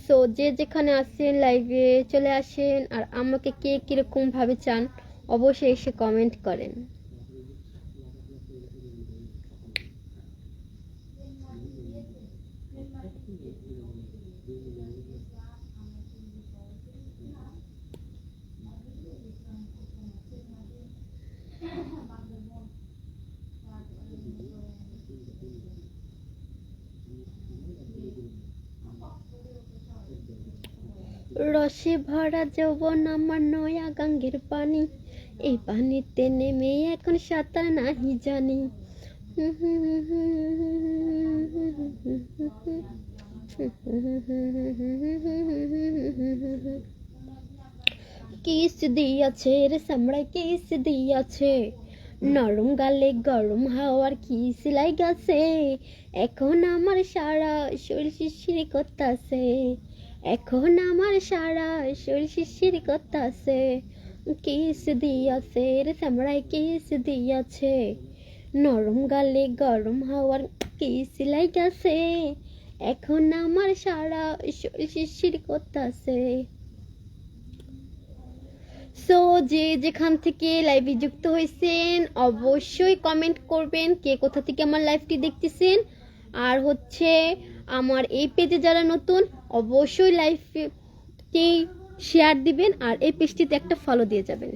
So যে যেখানে আসেন লাইভে চলে আসেন আর আমাকে কে কীরকম ভাবে চান, অবশ্যই এসে কমেন্ট করেন। রসে ভরা যৌবন আমার নয়া গাঙ্গের পানি। এই পানিতে নেমে এখন সাঁতার নাহি জানি। কিস দিয়াছে রে সামড়াই কিস দিয়াছে। নরম গালে গরম হাওয়ার কিস লাগাছে এখন আমার সারা শরীর শিরশির করতাছে। এখন আমার সারা শরীর শিরশির করতাছে। কিস দিয়াছে রে সামড়াই কিস দিয়াছে। নরম গালে গরম হাওয়ার কিস লাগাছে এখন আমার সারা শরীর শিরশির করতাছে। সো যে যেখান থেকে লাইভে যুক্ত হয়েছেন, অবশ্যই কমেন্ট করবেন কে কোথা থেকে আমার লাইভটি দেখতেছেন। আর হচ্ছে, আমার এই পেজে যারা নতুন অবশ্যই লাইভটি শেয়ার দিবেন আর এই পেজটিতে একটা ফলো দিয়ে যাবেন।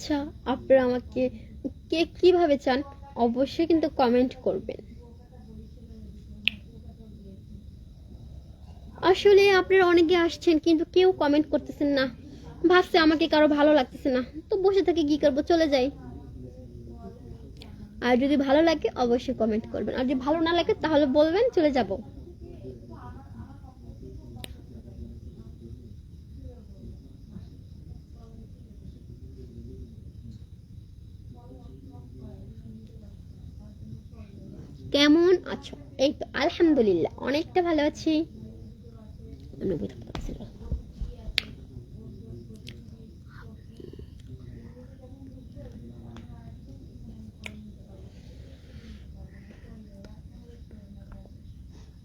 আচ্ছা আপনারা আমাকে কে কীভাবে চান অবশ্যই কিন্তু কমেন্ট করবেন। আসলে আপনারা অনেকে আসছেন কিন্তু কেউ কমেন্ট করতেছেন না। ভাবছে আমাকে কারও ভালো লাগতেছে না। তো বসে থেকে কি করব? চলে যাই। আর যদি ভালো লাগে, অবশ্যই কমেন্ট করবেন। আর যদি ভালো না লাগে, তাহলে বলবেন, চলে যাব। কেমন আছো? এই তো, আলহামদুলিল্লাহ। অনেকটা ভালো আছি।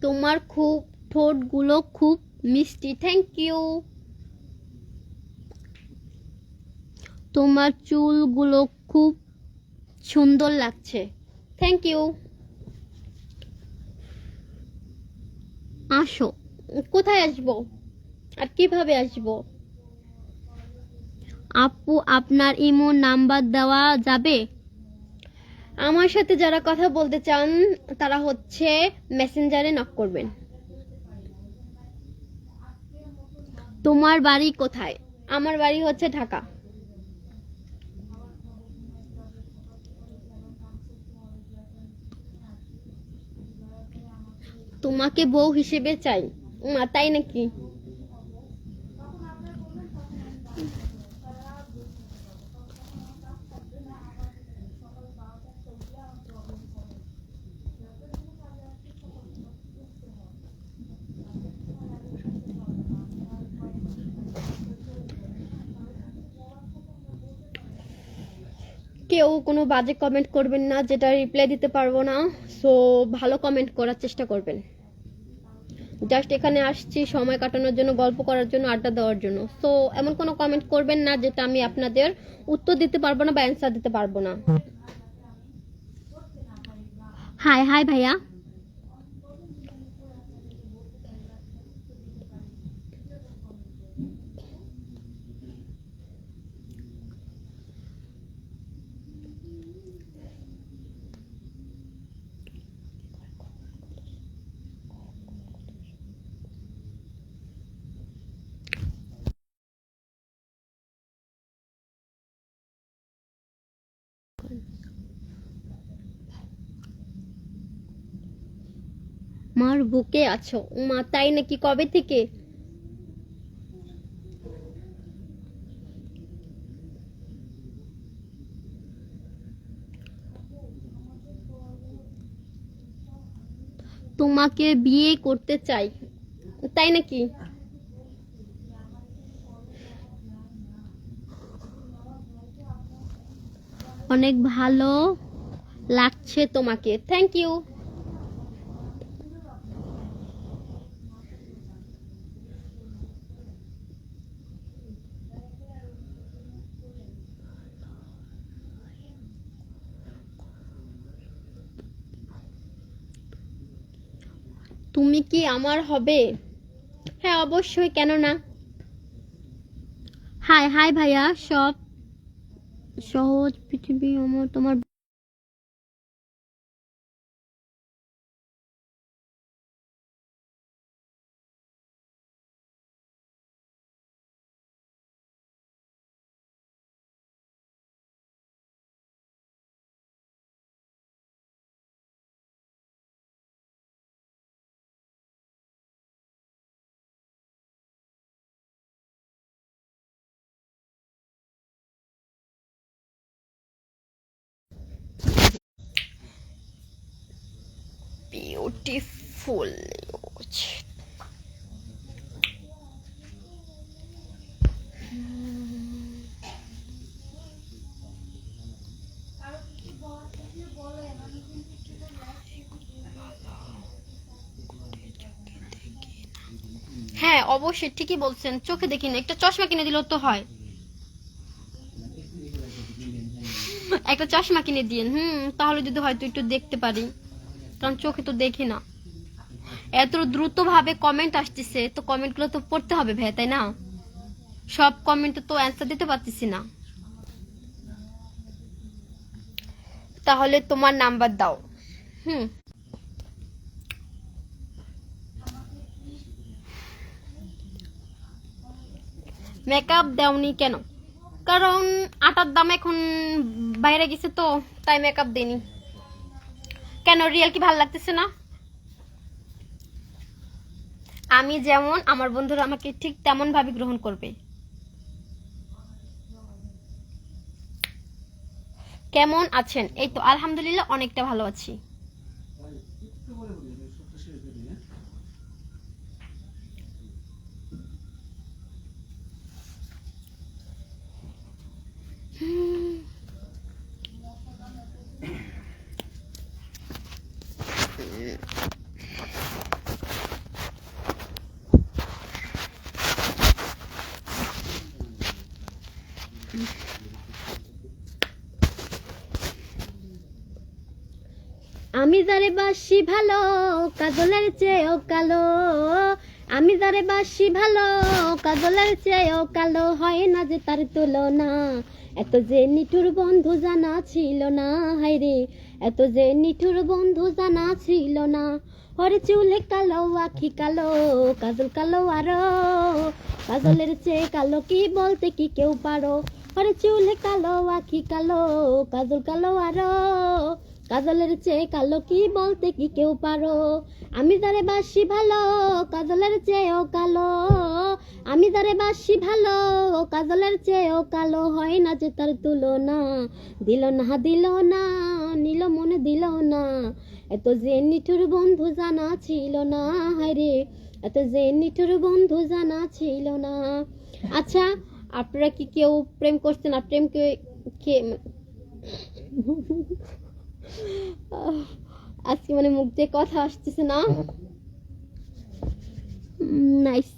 তোমার খুব, ঠোঁটগুলো খুব মিষ্টি। থ্যাংক ইউ তোমার চুলগুলো খুব সুন্দর লাগছে। থ্যাংক ইউ আসো। কোথায় আসব? আর কীভাবে আসব? আপু, আপনার ইমো নাম্বার দেওয়া যাবে? আমার সাথে যারা কথা বলতে চান, তারা হচ্ছে মেসেঞ্জারে নক করবেন। তোমার বাড়ি কোথায়? আমার বাড়ি হচ্ছে ঢাকা। তোমাকে বউ হিসেবে চাই। মা, তাই নাকি? কেউ কোনো বাজে কমেন্ট করবেন না, যেটা রিপ্লাই দিতে পারব না। সো ভালো কমেন্ট করার চেষ্টা করবেন। জাস্ট এখানে আসছি সময় কাটানোর জন্য গল্প করার জন্য আড্ডা দেওয়ার জন্য। সো এমন কোনো কমেন্ট করবেন না যেটা আমি আপনাদের উত্তর দিতে পারব না বা অ্যান্সার দিতে পারব না। হাই হাই ভাইয়া। মার বুকে আছো? মা তাই নাকি? কবে থেকে? তোমাকে বিয়ে করতে চাই। তাই নাকি? অনেক ভালো লাগছে তোমাকে। থ্যাংক ইউ তুমি কি আমার হবে? হ্যাঁ অবশ্যই কেন না হাই হাই ভাইয়া, সব সহজ পৃথিবী আমার তোমার বিউটিফুল হ্যাঁ অবশ্যই, ঠিকই বলছেন। চোখে দেখি না একটা চশমা কিনে দিলেও তো হয়। একটা চশমা কিনে দিন হুম, তাহলে যদি হয়তো একটু দেখতে পারি। কারণ চোখে তো দেখি না। এত দ্রুত ভাবে কমেন্ট আসতেছে, তো কমেন্টগুলো তো পড়তে হবে ভাই তাই না? সব কমেন্টে তো অ্যান্সার দিতে পারতেছি না। তাহলে তোমার নাম্বার দাও। হুম। মেকআপ দেওনি কেন? কারণ আটার দাম এখন বাইরে গেছে তো, তাই মেকআপ দেনি কেন রিয়েল কি ভালো লাগতেছে না? আমি যেমন আমার বন্ধুরা আমাকে ঠিক তেমন ভাবে গ্রহণ করবে। কেমন আছেন? এই তো আলহামদুলিল্লাহ অনেকটা ভালো আছি। আমি যারে বাসি ভালো, কাজলের চেয়েও কালো। আমি যারে বাসি ভালো, কাজলের চেয়েও কালো। হয় না যে তার তুলনা, এত যে নিঠুর বন্ধু জানা ছিল না। হায়রে এত যে নিঠুর বন্ধু জানা ছিল না। হরে চুলে কালো, আখি কালো, কাজল কালো আরও। কাজলের চেয়ে কালো কি বলতে কি কেউ পারো? হরে চুলে কালো, আখি কালো, কাজল কালো আরও। কাজলের চেয়ে কালো কি বলতে কি কেউ পারো? আমি তারে বাসি ভালো, কাজলের চেয়েও কালো। আমি যারে বাসি ভালো, কাজলের চেয়েও কালো। হয় না যে তার তুলনা, দিল না দিল না, নিল মনে, দিল না। এত যে নিঠুর বন্ধু জানা ছিল না হায়রে এত যে নিঠুর বন্ধু জানা ছিল না। আচ্ছা আপনারা কি কেউ প্রেম করছেন? আর প্রেমকে কে আজকে মানে মুখ দিয়ে কথা আসতেছে না? নাইস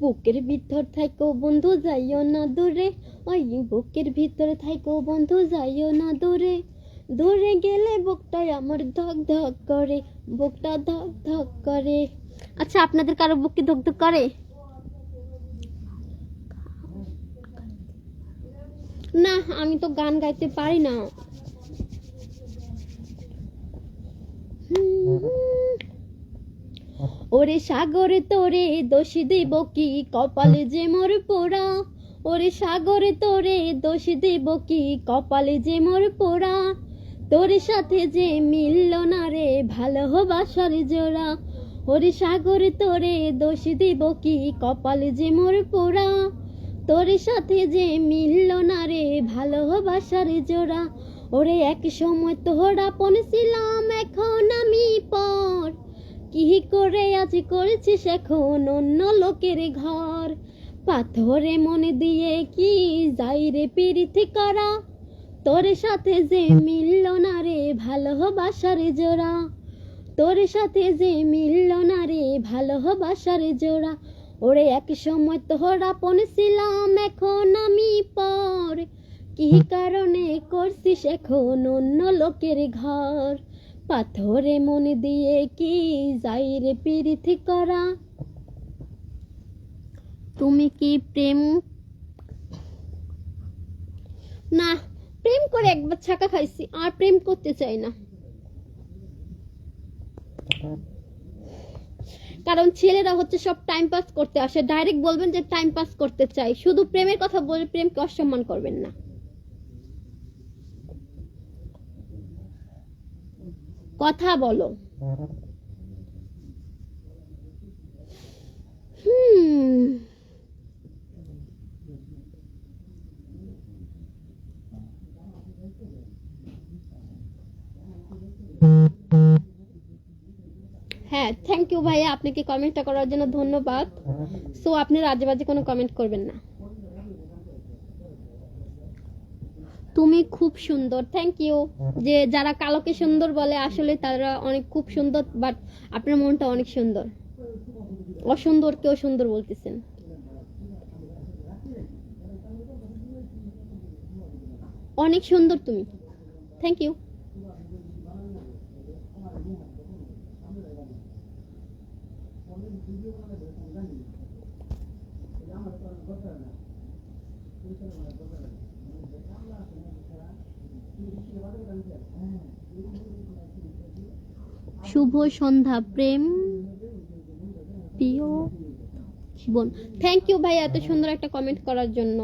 বুকের ভিতর থাইকো বন্ধু, যাইও না দূরে। ওই বুকের ভিতর থাইকো বন্ধু, যাইও না দূরে। দূরে গেলে বুকটা আমার ধক ধক করে, বুকটা ধক ধক করে। আচ্ছা আপনাদের কারও বুক কি ধক ধক করে? না, আমি তো গান গাইতে পারি না। ওরে সাগরে, তোরে দোষী দেব কি? কপালে যে মোর পোড়া। ওরে সাগরে, তোরে দোষ দেব কি? কপালে যে মোর পোড়া। তোর সাথে যে মিলল না রে ভালো ভালোবাসার জোড়া। ওরে সাগরে, তোরে দোষ দেব কি? কপালে যে মোর পোড়া, তোর সাথে যে মিলল না রে, ভালোবাসার জোড়া। ওরে এক সময় তোর ছিলাম, এখন আমি পর। কি করে আজ করেছিস এখন অন্য লোকের ঘর? পাথরে মনে দিয়ে কি যাই রে পিরিতি করা? তোর সাথে যে মিলল না রে, ভালোবাসার জোড়া। তোর সাথে যে মিলল না রে ভালোবাসার জোড়া। ওরে এক সময় তোর আপন ছিলাম, এখন আমি পর। কি কারণে করছিস এখন অন্য লোকের ঘর? পাথরে মনে দিয়ে কি যাই রে পিরিতি করা? তুমি কি প্রেম? না, প্রেম করে একবার ছাকা খাইছি, আর প্রেম করতে চাই না। কারণ ছেলেরা হচ্ছে সব টাইম পাস করতে আসে। ডাইরেক্ট বলবেন যে টাইম পাস করতে চাই। শুধু প্রেমের কথা বলে প্রেমকে অসম্মান করবেন না। কথা বলো। ভাইয়া, আপনাকে কমেন্টটা করার জন্য ধন্যবাদ। সো আপনি আজে বাজে কোনো কমেন্ট করবেন না। তুমি খুব সুন্দর থ্যাংক ইউ যে যারা কালোকে সুন্দর বলে, আসলে তারা অনেক খুব সুন্দর বাট আপনার মনটা অনেক সুন্দর। অসুন্দর কেউ সুন্দর বলতেছেন। অনেক সুন্দর তুমি। থ্যাংক ইউ শুভ সন্ধ্যা প্রেম প্রিয় জীবন থ্যাংক ইউ ভাই এত সুন্দর একটা কমেন্ট করার জন্য।